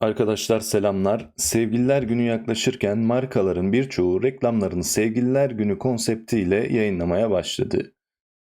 Arkadaşlar selamlar. Sevgililer günü yaklaşırken markaların birçoğu reklamlarını Sevgililer günü konseptiyle yayınlamaya başladı.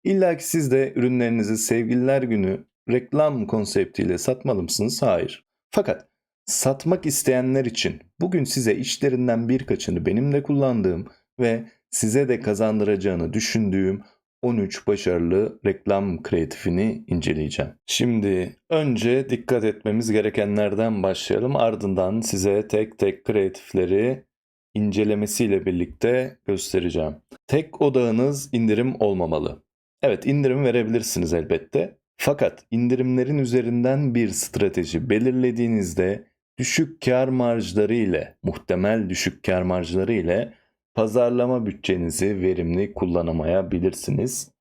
İlla ki siz de ürünlerinizi Sevgililer günü reklam konseptiyle satmalı mısınız? Hayır. Fakat satmak isteyenler için bugün size işlerinden birkaçını benim de kullandığım ve size de kazandıracağını düşündüğüm 13 başarılı reklam kreatifini inceleyeceğim. Şimdi önce dikkat etmemiz gerekenlerden başlayalım. Ardından size tek tek kreatifleri incelemesiyle birlikte göstereceğim. Tek odağınız indirim olmamalı. Evet indirim verebilirsiniz elbette. Fakat indirimlerin üzerinden bir strateji belirlediğinizde düşük kar marjları ile, muhtemel düşük kar marjları ile pazarlama bütçenizi verimli kullanamayabilirsiniz.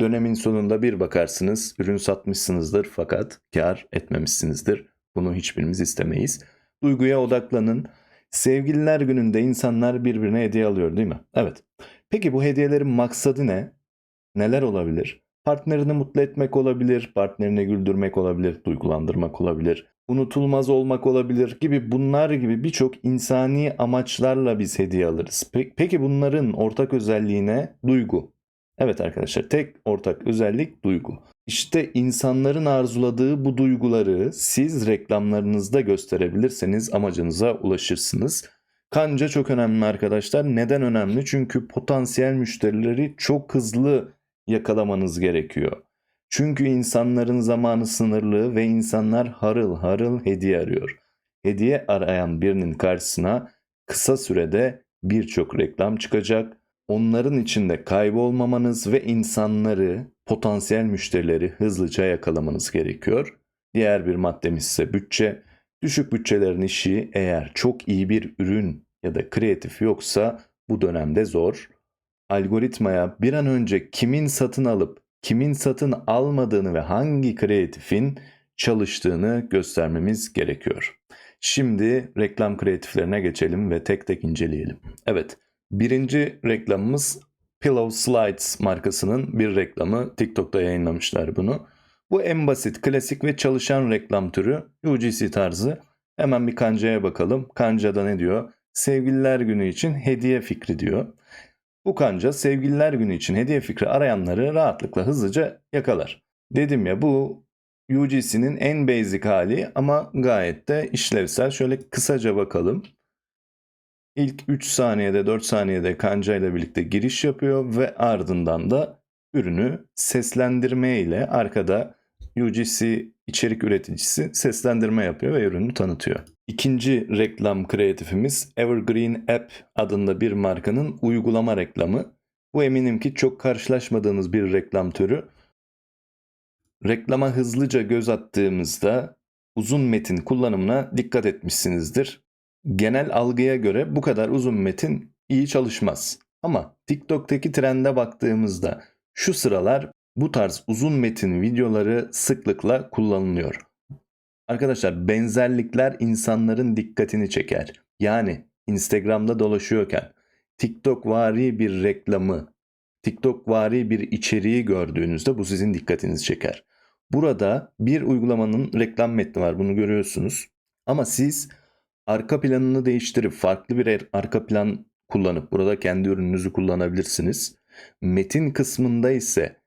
Dönemin sonunda bir bakarsınız ürün satmışsınızdır fakat kar etmemişsinizdir. Bunu hiçbirimiz istemeyiz. Duyguya odaklanın. Sevgililer gününde insanlar birbirine hediye alıyor değil mi? Evet. Peki bu hediyelerin maksadı ne? Neler olabilir? Partnerini mutlu etmek olabilir, partnerini güldürmek olabilir, duygulandırmak olabilir, unutulmaz olmak olabilir gibi bunlar gibi birçok insani amaçlarla biz hediye alırız. Peki bunların ortak özelliğine duygu. Evet arkadaşlar tek ortak özellik duygu. İşte insanların arzuladığı bu duyguları siz reklamlarınızda gösterebilirseniz amacınıza ulaşırsınız. Kanca çok önemli arkadaşlar. Neden önemli? Çünkü potansiyel müşterileri çok hızlı yakalamanız gerekiyor. Çünkü insanların zamanı sınırlı ve insanlar harıl harıl hediye arıyor. Hediye arayan birinin karşısına kısa sürede birçok reklam çıkacak. Onların içinde kaybolmamanız ve insanları, potansiyel müşterileri hızlıca yakalamanız gerekiyor. Diğer bir maddemiz ise bütçe. Düşük bütçelerin işi eğer çok iyi bir ürün ya da kreatif yoksa bu dönemde zor. Algoritmaya bir an önce kimin satın alıp kimin satın almadığını ve hangi kreatifin çalıştığını göstermemiz gerekiyor. Şimdi reklam kreatiflerine geçelim ve tek tek inceleyelim. Evet, birinci reklamımız Pillow Slides markasının bir reklamı. TikTok'ta yayınlamışlar bunu. Bu en basit, klasik ve çalışan reklam türü UGC tarzı. Hemen bir kancaya bakalım. Kancada ne diyor? Sevgililer günü için hediye fikri diyor. Bu kanca sevgililer günü için hediye fikri arayanları rahatlıkla hızlıca yakalar. Dedim ya bu UGC'nin en basic hali ama gayet de işlevsel. Şöyle kısaca bakalım. İlk 3 saniyede 4 saniyede kanca ile birlikte giriş yapıyor ve ardından da ürünü seslendirme ile arkada UGC içerik üreticisi seslendirme yapıyor ve ürünü tanıtıyor. İkinci reklam kreatifimiz Evergreen App adında bir markanın uygulama reklamı. Bu eminim ki çok karşılaşmadığınız bir reklam türü. Reklama hızlıca göz attığımızda uzun metin kullanımına dikkat etmişsinizdir. Genel algıya göre bu kadar uzun metin iyi çalışmaz. Ama TikTok'taki trende baktığımızda şu sıralar bu tarz uzun metin videoları sıklıkla kullanılıyor. Arkadaşlar benzerlikler insanların dikkatini çeker. Yani Instagram'da dolaşıyorken TikTok vari bir reklamı, TikTok vari bir içeriği gördüğünüzde bu sizin dikkatinizi çeker. Burada bir uygulamanın reklam metni var bunu görüyorsunuz. Ama siz arka planını değiştirip farklı bir arka plan kullanıp burada kendi ürününüzü kullanabilirsiniz. Metin kısmında ise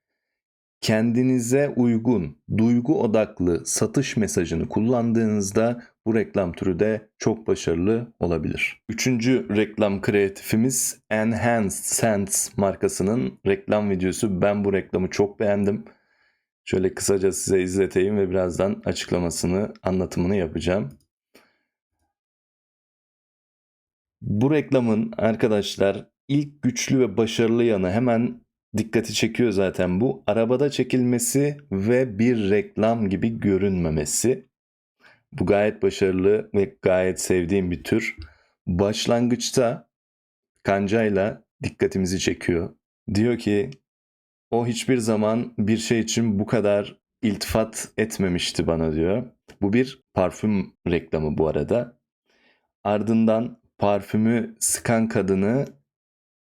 kendinize uygun, duygu odaklı satış mesajını kullandığınızda bu reklam türü de çok başarılı olabilir. Üçüncü reklam kreatifimiz Enhanced Sense markasının reklam videosu. Ben bu reklamı çok beğendim. Şöyle kısaca size izleteyim ve birazdan açıklamasını, anlatımını yapacağım. Bu reklamın arkadaşlar ilk güçlü ve başarılı yanı hemen dikkati çekiyor zaten bu. Arabada çekilmesi ve bir reklam gibi görünmemesi. Bu gayet başarılı ve gayet sevdiğim bir tür. Başlangıçta kancayla dikkatimizi çekiyor. Diyor ki o hiçbir zaman bir şey için bu kadar iltifat etmemişti bana diyor. Bu bir parfüm reklamı bu arada. Ardından parfümü sıkan kadını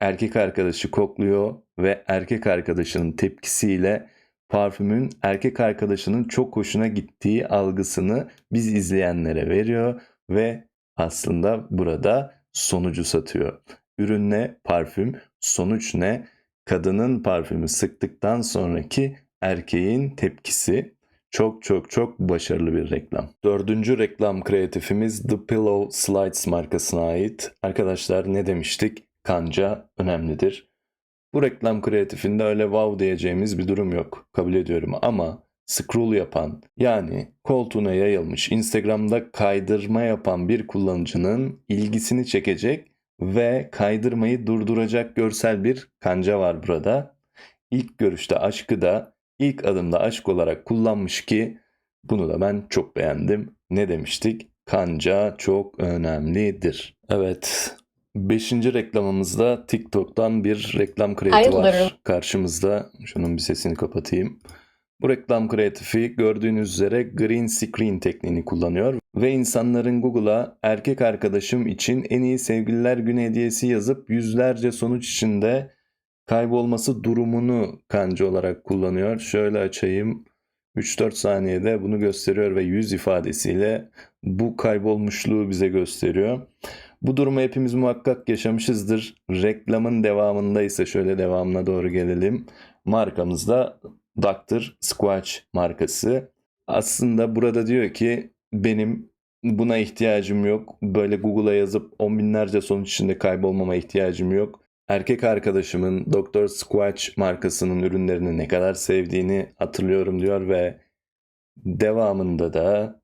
erkek arkadaşı kokluyor ve erkek arkadaşının tepkisiyle parfümün erkek arkadaşının çok hoşuna gittiği algısını biz izleyenlere veriyor ve aslında burada sonucu satıyor. Ürün ne? Parfüm. Sonuç ne? Kadının parfümü sıktıktan sonraki erkeğin tepkisi. Çok çok çok başarılı bir reklam. Dördüncü reklam kreatifimiz The Pillow Slides markasına ait. Arkadaşlar ne demiştik? Kanca önemlidir. Bu reklam kreatifinde öyle wow diyeceğimiz bir durum yok. Kabul ediyorum ama scroll yapan yani koltuğuna yayılmış Instagram'da kaydırma yapan bir kullanıcının ilgisini çekecek ve kaydırmayı durduracak görsel bir kanca var burada. İlk görüşte aşkı da ilk adımda aşk olarak kullanmış ki bunu da ben çok beğendim. Ne demiştik? Kanca çok önemlidir. Evet. Beşinci reklamımızda TikTok'tan bir reklam kreatifi var karşımızda. Şunun bir sesini kapatayım. Bu reklam kreatifi gördüğünüz üzere green screen tekniğini kullanıyor ve insanların Google'a erkek arkadaşım için en iyi sevgililer günü hediyesi yazıp yüzlerce sonuç içinde kaybolması durumunu kanji olarak kullanıyor. Şöyle açayım. 3-4 saniyede bunu gösteriyor ve yüz ifadesiyle bu kaybolmuşluğu bize gösteriyor. Bu durumu hepimiz muhakkak yaşamışızdır. Reklamın devamında ise şöyle devamına doğru gelelim. Markamız da Dr. Squatch markası. Aslında burada diyor ki benim buna ihtiyacım yok. Böyle Google'a yazıp on binlerce sonuç içinde kaybolmama ihtiyacım yok. Erkek arkadaşımın Dr. Squatch markasının ürünlerini ne kadar sevdiğini hatırlıyorum diyor ve devamında da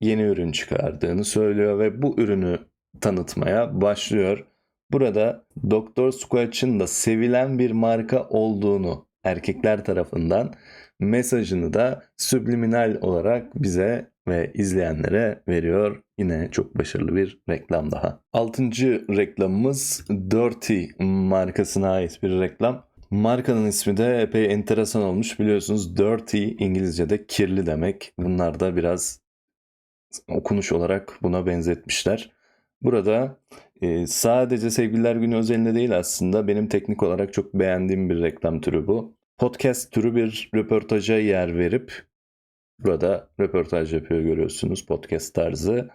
yeni ürün çıkardığını söylüyor ve bu ürünü tanıtmaya başlıyor. Burada Dr. Squatch'ın da sevilen bir marka olduğunu erkekler tarafından mesajını da subliminal olarak bize ve izleyenlere veriyor. Yine çok başarılı bir reklam daha. Altıncı reklamımız Dirty markasına ait bir reklam. Markanın ismi de epey enteresan olmuş. Biliyorsunuz dirty İngilizce'de kirli demek. Bunlar da biraz okunuş olarak buna benzetmişler. Burada e, sadece Sevgililer Günü özelinde değil aslında benim teknik olarak çok beğendiğim bir reklam türü bu. Podcast türü bir röportaja yer verip burada röportaj yapıyor görüyorsunuz podcast tarzı.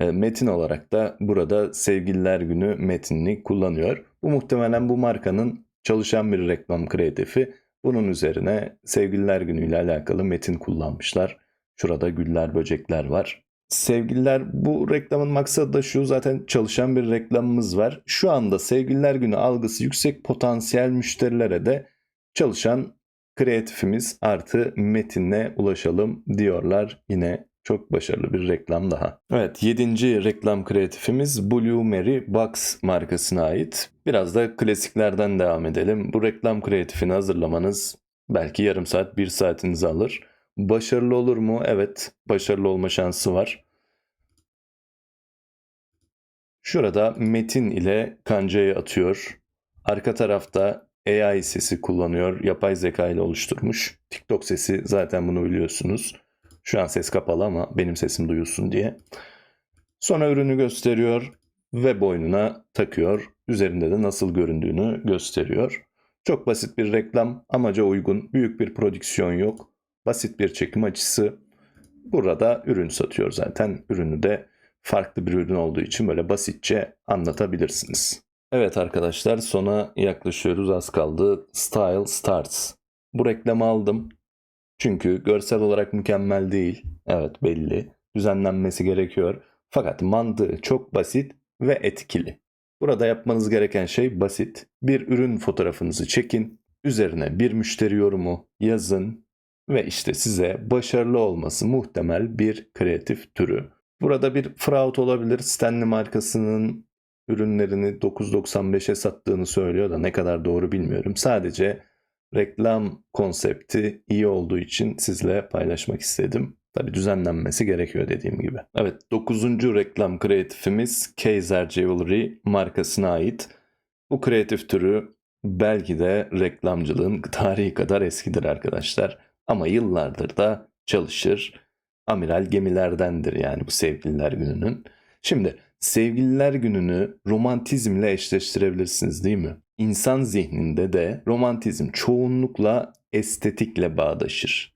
E, metin olarak da burada Sevgililer Günü metnini kullanıyor. Bu muhtemelen bu markanın çalışan bir reklam kreatifi. Bunun üzerine Sevgililer Günü ile alakalı metin kullanmışlar. Şurada güller, böcekler var. Sevgililer bu reklamın maksadı da şu zaten çalışan bir reklamımız var. Şu anda Sevgililer Günü algısı yüksek potansiyel müşterilere de çalışan kreatifimiz artı metinle ulaşalım diyorlar. Yine çok başarılı bir reklam daha. Evet 7. reklam kreatifimiz Blue Mary Box markasına ait. Biraz da klasiklerden devam edelim. Bu reklam kreatifini hazırlamanız belki yarım saat bir saatinizi alır. Başarılı olur mu? Evet başarılı olma şansı var. Şurada metin ile kancayı atıyor. Arka tarafta AI sesi kullanıyor. Yapay zeka ile oluşturmuş. TikTok sesi zaten bunu biliyorsunuz. Şu an ses kapalı ama benim sesim duyulsun diye. Sonra ürünü gösteriyor ve boynuna takıyor. Üzerinde de nasıl göründüğünü gösteriyor. Çok basit bir reklam, amaca uygun, büyük bir prodüksiyon yok. Basit bir çekim açısı. Burada ürün satıyor zaten. Ürünü de farklı bir ürün olduğu için böyle basitçe anlatabilirsiniz. Evet arkadaşlar sona yaklaşıyoruz az kaldı. Style Starts. Bu reklamı aldım. Çünkü görsel olarak mükemmel değil. Evet belli. Düzenlenmesi gerekiyor. Fakat mantığı çok basit ve etkili. Burada yapmanız gereken şey basit. Bir ürün fotoğrafınızı çekin. Üzerine bir müşteri yorumu yazın. Ve işte size başarılı olması muhtemel bir kreatif türü. Burada bir fraud olabilir. Stanley markasının ürünlerini 9.95'e sattığını söylüyor da ne kadar doğru bilmiyorum. Sadece reklam konsepti iyi olduğu için sizle paylaşmak istedim. Tabi düzenlenmesi gerekiyor dediğim gibi. Evet 9. reklam kreatifimiz Kaiser Jewelry markasına ait. Bu kreatif türü belki de reklamcılığın tarihi kadar eskidir arkadaşlar. Ama yıllardır da çalışır. Amiral gemilerdendir yani bu sevgililer gününün. Şimdi sevgililer gününü romantizmle eşleştirebilirsiniz değil mi? İnsan zihninde de romantizm çoğunlukla estetikle bağdaşır.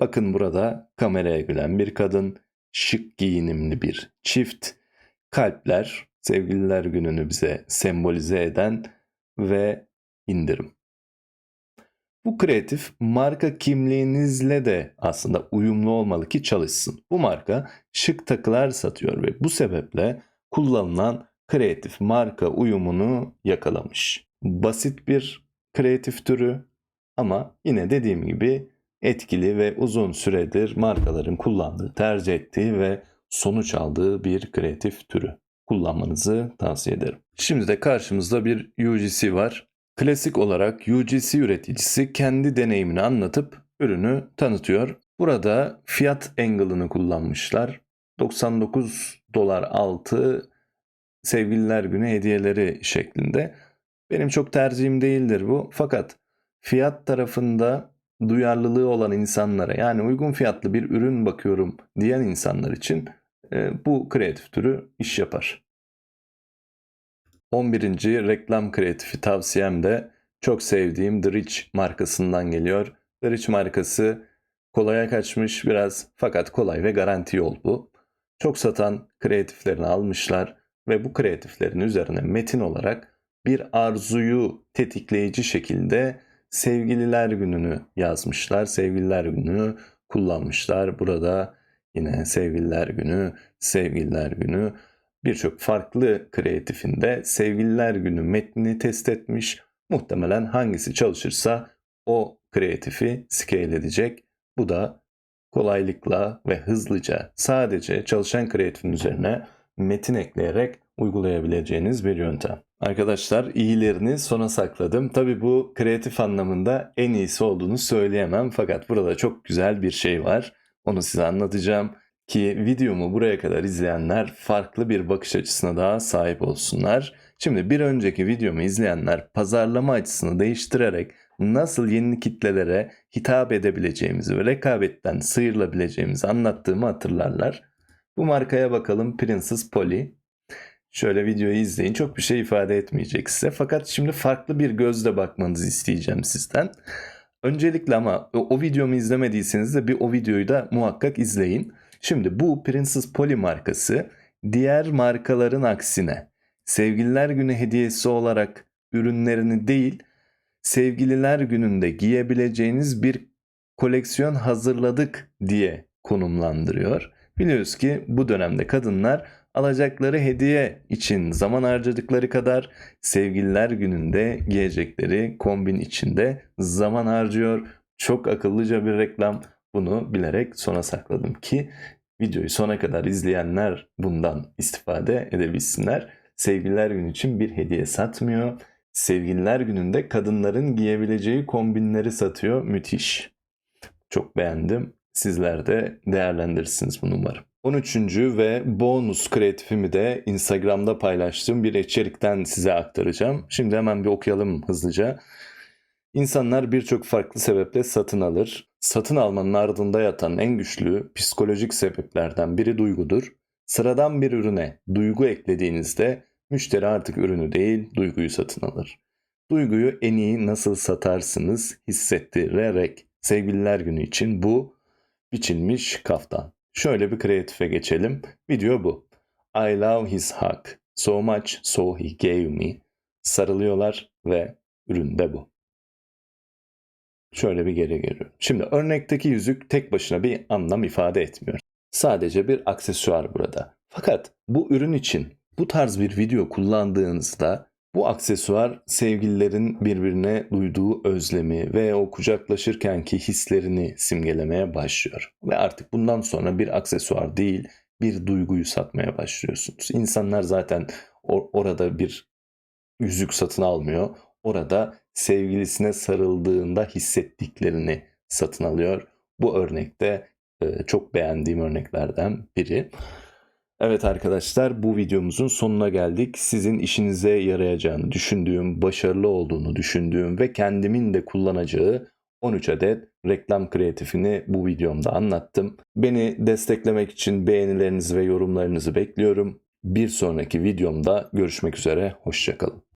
Bakın burada kameraya gülen bir kadın, şık giyinimli bir çift, kalpler, sevgililer gününü bize sembolize eden ve indirim. Bu kreatif marka kimliğinizle de aslında uyumlu olmalı ki çalışsın. Bu marka şık takılar satıyor ve bu sebeple kullanılan kreatif marka uyumunu yakalamış. Basit bir kreatif türü ama yine dediğim gibi etkili ve uzun süredir markaların kullandığı, tercih ettiği ve sonuç aldığı bir kreatif türü. Kullanmanızı tavsiye ederim. Şimdi de karşımızda bir UGC var. Klasik olarak UGC üreticisi kendi deneyimini anlatıp ürünü tanıtıyor. Burada fiyat angle'ını kullanmışlar. 99 dolar altı sevgililer günü hediyeleri şeklinde. Benim çok tercihim değildir bu. Fakat fiyat tarafında duyarlılığı olan insanlara yani uygun fiyatlı bir ürün bakıyorum diyen insanlar için e, bu kreatif türü iş yapar. 11. reklam kreatifi tavsiyem de çok sevdiğim The Rich markasından geliyor. The Rich markası kolaya kaçmış biraz fakat kolay ve garanti yol bu. Çok satan kreatiflerini almışlar ve bu kreatiflerin üzerine metin olarak bir arzuyu tetikleyici şekilde sevgililer gününü yazmışlar. Sevgililer günü kullanmışlar. Burada yine sevgililer günü, sevgililer günü birçok farklı kreatifinde sevgililer günü metnini test etmiş. Muhtemelen hangisi çalışırsa o kreatifi scale edecek. Bu da kolaylıkla ve hızlıca sadece çalışan kreatifin üzerine metin ekleyerek uygulayabileceğiniz bir yöntem. Arkadaşlar iyilerini sona sakladım. Tabi bu kreatif anlamında en iyisi olduğunu söyleyemem fakat burada çok güzel bir şey var. Onu size anlatacağım ki videomu buraya kadar izleyenler farklı bir bakış açısına daha sahip olsunlar. Şimdi bir önceki videomu izleyenler pazarlama açısını değiştirerek nasıl yeni kitlelere hitap edebileceğimizi ve rekabetten sıyrılabileceğimizi anlattığımı hatırlarlar. Bu markaya bakalım Princess Polly. Şöyle videoyu izleyin. Çok bir şey ifade etmeyecek size. Fakat şimdi farklı bir gözle bakmanızı isteyeceğim sizden. Öncelikle ama o, videomu izlemediyseniz de bir o videoyu da muhakkak izleyin. Şimdi bu Princess Polly markası diğer markaların aksine sevgililer günü hediyesi olarak ürünlerini değil sevgililer gününde giyebileceğiniz bir koleksiyon hazırladık diye konumlandırıyor. Biliyoruz ki bu dönemde kadınlar alacakları hediye için zaman harcadıkları kadar sevgililer gününde giyecekleri kombin içinde zaman harcıyor. Çok akıllıca bir reklam. Bunu bilerek sona sakladım ki videoyu sona kadar izleyenler bundan istifade edebilsinler. Sevgililer günü için bir hediye satmıyor. Sevgililer gününde kadınların giyebileceği kombinleri satıyor. Müthiş. Çok beğendim. Sizler de değerlendirirsiniz bunu umarım. 13. ve bonus kreatifimi de Instagram'da paylaştığım bir içerikten size aktaracağım. Şimdi hemen bir okuyalım hızlıca. İnsanlar birçok farklı sebeple satın alır. Satın almanın ardında yatan en güçlü psikolojik sebeplerden biri duygudur. Sıradan bir ürüne duygu eklediğinizde müşteri artık ürünü değil duyguyu satın alır. Duyguyu en iyi nasıl satarsınız hissettirerek sevgililer günü için bu biçilmiş kaftan. Şöyle bir kreatife geçelim. Video bu. I love his hug. So much so he gave me. Sarılıyorlar ve ürün de bu. Şöyle bir geri geliyorum. Şimdi örnekteki yüzük tek başına bir anlam ifade etmiyor. Sadece bir aksesuar burada. Fakat bu ürün için bu tarz bir video kullandığınızda bu aksesuar sevgililerin birbirine duyduğu özlemi ve o kucaklaşırkenki hislerini simgelemeye başlıyor. Ve artık bundan sonra bir aksesuar değil bir duyguyu satmaya başlıyorsunuz. İnsanlar zaten or- orada bir yüzük satın almıyor. Orada sevgilisine sarıldığında hissettiklerini satın alıyor. Bu örnekte e, çok beğendiğim örneklerden biri. Evet arkadaşlar bu videomuzun sonuna geldik. Sizin işinize yarayacağını düşündüğüm, başarılı olduğunu düşündüğüm ve kendimin de kullanacağı 13 adet reklam kreatifini bu videomda anlattım. Beni desteklemek için beğenilerinizi ve yorumlarınızı bekliyorum. Bir sonraki videomda görüşmek üzere, hoşçakalın.